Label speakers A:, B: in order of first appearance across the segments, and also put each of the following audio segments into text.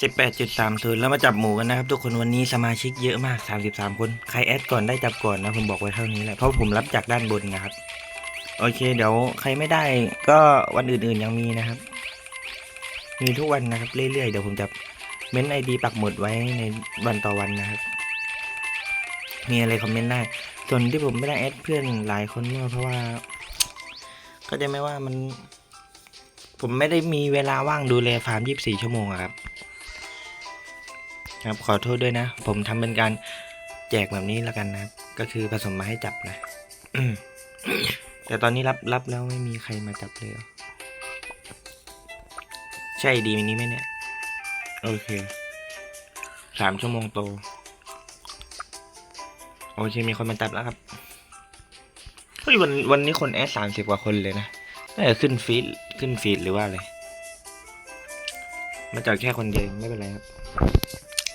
A: สิบแปดจุดสามศูนย์แล้วมาจับหมูกันนะครับ ทุกคนวันนี้สมาชิกเยอะมากสามสิบสามคน ใครแอดก่อนได้จับก่อนนะ ผมบอกไว้เท่านี้แหละ เพราะผมรับจากด้านบนนะครับ โอเค เดี๋ยวใครไม่ได้ก็วันอื่นๆยังมีนะครับ มีทุกวันนะครับ เรื่อยๆ เดี๋ยวผมจะเม้นไอดีปักหมุดไว้ในวันต่อวันนะครับ มีอะไรคอมเมนต์ได้ส่วนที่ผมไม่ได้แอดเพื่อนหลายคนเนี่ยเพราะว่า ก็จะไม่ว่ามัน ผมไม่ได้มีเวลาว่างดูแลฟาร์ม 24 ชั่วโมงอะครับ ครับ ขอโทษด้วยนะ ผมทำเป็นการแจกแบบนี้แล้วกันนะครับ ก็คือผสมมาให้จับนะ แต่ตอนนี้รับรับแล้วไม่มีใครมาจับเลยเใช่ดีมินี้ไหมเนี่ย โอเค สามชั่วโมงโต โอเค มีคนมาจับแล้วครับ เฮ้ยวันวันนี้คนแอดสามสิบกว่าคนเลยนะน่าจะขึ้นฟีดขึ้นฟีดหรือว่าอะไรมาจับแค่คนเดียวไม่เป็นไรครับ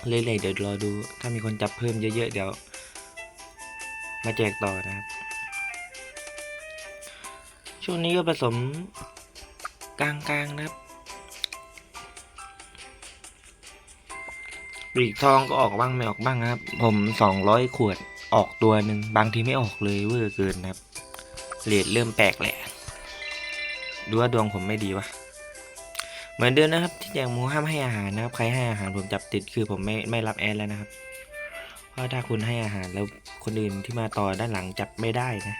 A: เรื่อยๆเดี๋ยวรอดู ถ้ามีคนจับเพิ่มเยอะๆเดี๋ยว มาแจกต่อนะครับ ช่วงนี้ก็ผสมกลางๆนะครับปลีกทองก็ออกบ้างไม่ออกบ้างครับ ผมสองร้อยขวดออกตัวหนึ่งบางทีไม่ออกเลยเวอร์เกินนะครับเลทเริ่มแปลกแหละ ดูว่าดวงผมไม่ดีวะ เหมือนเดิมนะครับ ที่แจกหมูห้ามให้อาหารนะครับ ใครให้อาหารผมจับติดคือผมไม่ไม่รับแอดแล้วนะครับ เพราะถ้าคุณให้อาหารแล้วคนอื่นที่มาต่อด้านหลังจับไม่ได้นะ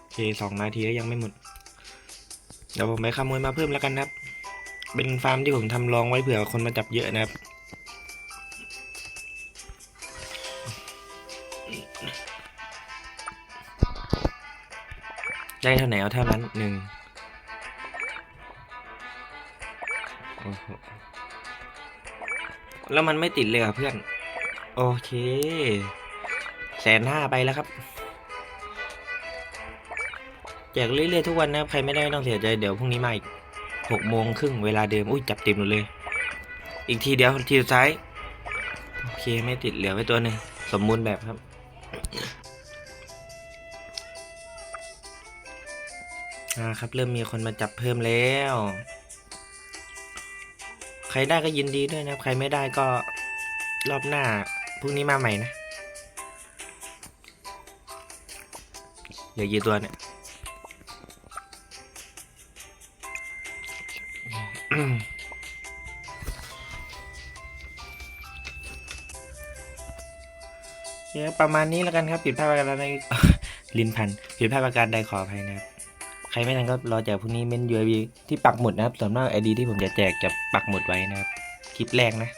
A: โอเคสองนาทีแล้วยังไม่หมด เดี๋ยวผมไปขโมยมาเพิ่มแล้วกันครับ เป็นฟาร์มที่ผมทำรองไว้เผื่อคนมาจับเยอะนะครับ ได้เท่าไหนเอาเท่านั้นหนึ่งแล้วมันไม่ติดเลยเหรอะเพื่อน โอเคแสนห้าไปแล้วครับแจกเรื่อยๆทุกวันนะใครไม่ได้ไม่ต้องเสียใจเดี๋ยวพรุ่งนี้มาอีกหกโมงครึ่งเวลาเดิมอุ้ยจับเต็มหมดเลย อีกทีเดียวทีสุดท้าย โอเคไม่ติดเหลือไว้ตัวหนึ่งสมบูรณ์แบบครับ อ่าครับเริ่มมีคนมาจับเพิ่มแล้ว ใครได้ก็ยินดีด้วยนะใครไม่ได้ก็รอบหน้าพรุ่งนี้มาใหม่นะเหลือกี่ตัวเนี่ยเนี่ยประมาณนี้แล้วกันครับ ผิดพลาดประการใดลิ้นพันผิดพลาดประการใดขออภัยนะครับ ใครไม่ทันก็รอแจกพรุ่งนี้เม้น UAV ที่ปักหมุดนะครับส่วนมากไอดีที่ผมจะแจกจะปักหมุดไว้นะครับ คลิปแรกนะ